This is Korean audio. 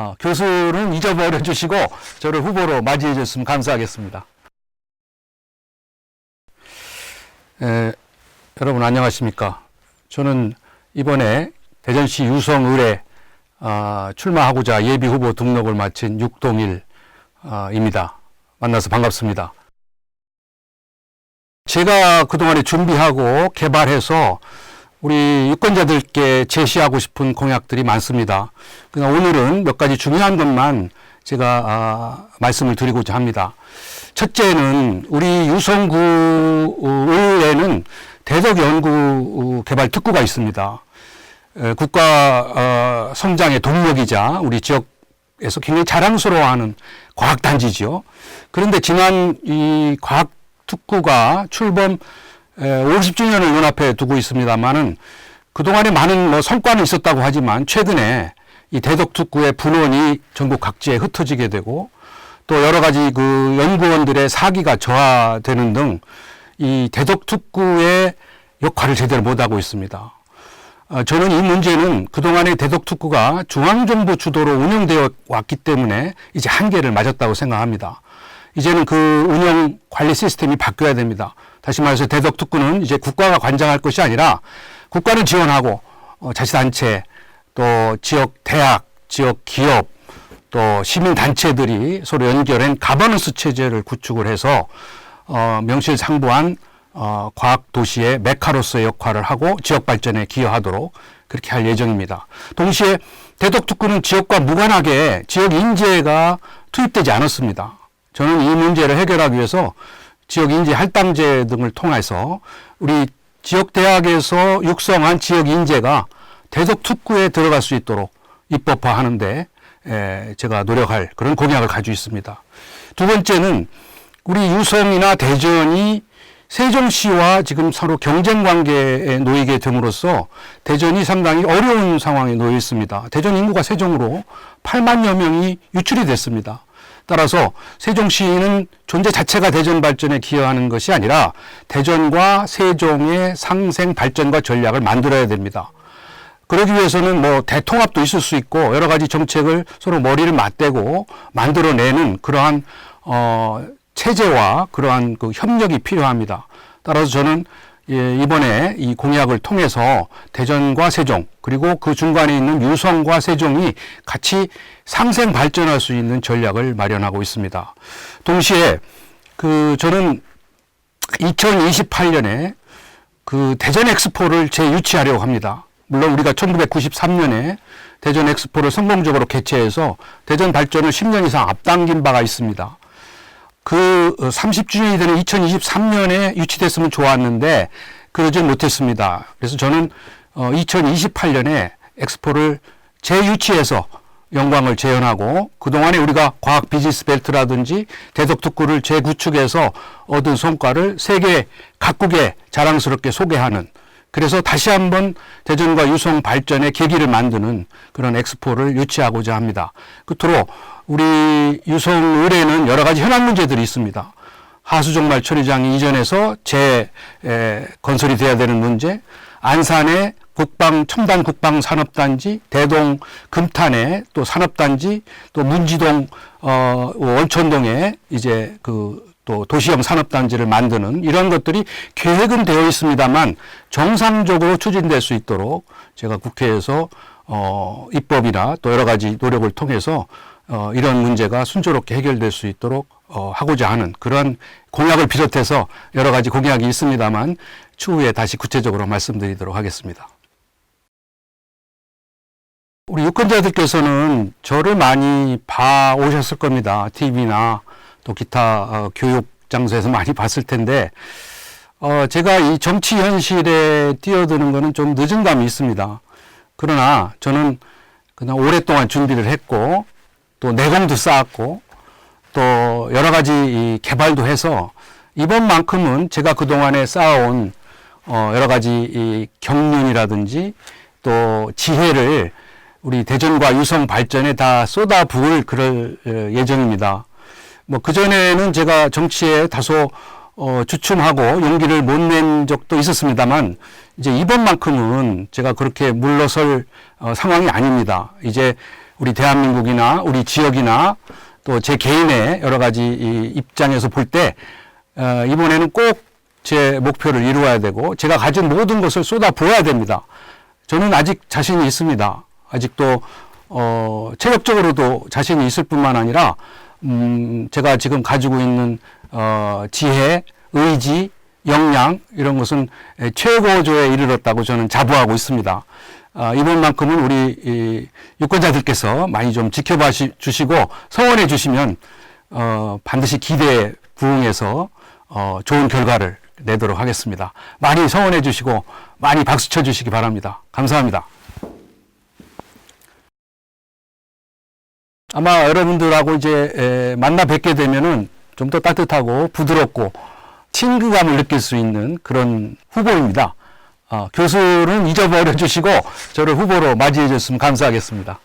어, 교수는 잊어버려 주시고 저를 후보로 맞이해 주셨으면 감사하겠습니다. 에, 여러분 안녕하십니까? 저는 이번에 대전시 유성을에 아, 출마하고자 예비 후보 등록을 마친 육동일입니다. 만나서 반갑습니다. 제가 그동안에 준비하고 개발해서 우리 유권자들께 제시하고 싶은 공약들이 많습니다. 그러나 오늘은 몇 가지 중요한 것만 제가 아, 말씀을 드리고자 합니다. 첫째는 우리 유성구 의회는 대덕 연구 개발 특구가 있습니다. 에, 국가 어, 성장의 동력이자 우리 지역에서 굉장히 자랑스러워하는 과학단지지요. 그런데 지난 이 과학 특구가 출범 50주년을 눈앞에 두고 있습니다만은 그동안에 많은 뭐 성과는 있었다고 하지만 최근에 이 대덕 특구의 분원이 전국 각지에 흩어지게 되고 또 여러 가지 그 연구원들의 사기가 저하되는 등 이 대덕 특구의 역할을 제대로 못하고 있습니다. 어, 저는 이 문제는 그동안의 대덕 특구가 중앙정부 주도로 운영되어 왔기 때문에 이제 한계를 맞았다고 생각합니다. 이제는 그 운영 관리 시스템이 바뀌어야 됩니다. 다시 말해서 대덕 특구는 이제 국가가 관장할 것이 아니라 국가는 지원하고 어, 자치단체 또 지역 대학, 지역 기업 또 시민 단체들이 서로 연결한 가버넌스 체제를 구축을 해서 어, 명실상부한 어, 과학 도시의 메카로서의 역할을 하고 지역 발전에 기여하도록 그렇게 할 예정입니다. 동시에 대덕 특구는 지역과 무관하게 지역 인재가 투입되지 않았습니다. 저는 이 문제를 해결하기 위해서 지역 인재 할당제 등을 통해서 우리 지역 대학에서 육성한 지역 인재가 대덕 특구에 들어갈 수 있도록 입법화하는데 에, 제가 노력할 그런 공약을 가지고 있습니다. 두 번째는 우리 유성이나 대전이 세종시와 지금 서로 경쟁 관계에 놓이게 됨으로써 대전이 상당히 어려운 상황에 놓여 있습니다. 대전 인구가 세종으로 8만여 명이 유출이 됐습니다. 따라서 세종시는 존재 자체가 대전 발전에 기여하는 것이 아니라 대전과 세종의 상생 발전과 전략을 만들어야 됩니다. 그러기 위해서는 뭐 대통합도 있을 수 있고 여러 가지 정책을 서로 머리를 맞대고 만들어내는 그러한 어 체제와 그러한 그 협력이 필요합니다. 따라서 저는 예, 이번에 이 공약을 통해서 대전과 세종 그리고 그 중간에 있는 유성과 세종이 같이 상생 발전할 수 있는 전략을 마련하고 있습니다. 동시에 그 저는 2028년에 그 대전 엑스포를 재유치하려고 합니다. 물론 우리가 1993년에 대전 엑스포를 성공적으로 개최해서 대전 발전을 10년 이상 앞당긴 바가 있습니다. 그 30주년이 되는 2023년에 유치됐으면 좋았는데 그러지 못했습니다. 그래서 저는 2028년에 엑스포를 재유치해서 영광을 재현하고 그동안에 우리가 과학 비즈니스 벨트라든지 대덕특구를 재구축해서 얻은 성과를 세계 각국에 자랑스럽게 소개하는 그래서 다시 한번 대전과 유성 발전의 계기를 만드는 그런 엑스포를 유치하고자 합니다. 끝으로 우리 유성 의뢰는 여러 가지 현안 문제들이 있습니다. 하수종말 처리장이 이전해서 재 에, 건설이 돼야 되는 문제, 안산의 국방 첨단 국방 산업단지, 대동 금탄의 또 산업단지, 또 문지동 어 원천동에 이제 그 또 도시형 산업단지를 만드는 이런 것들이 계획은 되어 있습니다만 정상적으로 추진될 수 있도록 제가 국회에서 어 입법이나 또 여러 가지 노력을 통해서 어 이런 문제가 순조롭게 해결될 수 있도록 어 하고자 하는 그런 공약을 비롯해서 여러 가지 공약이 있습니다만 추후에 다시 구체적으로 말씀드리도록 하겠습니다. 우리 유권자들께서는 저를 많이 봐 오셨을 겁니다. TV나 또 기타 어, 교육 장소에서 많이 봤을 텐데, 어, 제가 이 정치 현실에 뛰어드는 거는 좀 늦은 감이 있습니다. 그러나 저는 그냥 오랫동안 준비를 했고, 또 내공도 쌓았고, 또 여러 가지 이 개발도 해서 이번만큼은 제가 그동안에 쌓아온 어, 여러 가지 이 경륜이라든지 또 지혜를 우리 대전과 유성 발전에 다 쏟아 부을 그럴 어, 예정입니다. 뭐 그전에는 제가 정치에 다소 어, 주춤하고 용기를 못 낸 적도 있었습니다만 이제 이번만큼은 제가 그렇게 물러설 어, 상황이 아닙니다. 이제 우리 대한민국이나 우리 지역이나 또 제 개인의 여러 가지 이 입장에서 볼때 어, 이번에는 꼭 제 목표를 이루어야 되고 제가 가진 모든 것을 쏟아 부어야 됩니다. 저는 아직 자신이 있습니다. 아직도 어, 체력적으로도 자신이 있을 뿐만 아니라 음, 제가 지금 가지고 있는 어, 지혜, 의지, 역량 이런 것은 에, 최고조에 이르렀다고 저는 자부하고 있습니다. 아, 이번만큼은 우리 이 유권자들께서 많이 좀 지켜봐 시- 주시고 성원해 주시면 어, 반드시 기대에 부응해서 어, 좋은 결과를 내도록 하겠습니다. 많이 성원해 주시고 많이 박수 쳐 주시기 바랍니다. 감사합니다. 아마 여러분들하고 이제 에, 만나 뵙게 되면은 좀 더 따뜻하고 부드럽고 친근감을 느낄 수 있는 그런 후보입니다. 어, 교수는 잊어버려 주시고 저를 후보로 맞이해 줬으면 감사하겠습니다.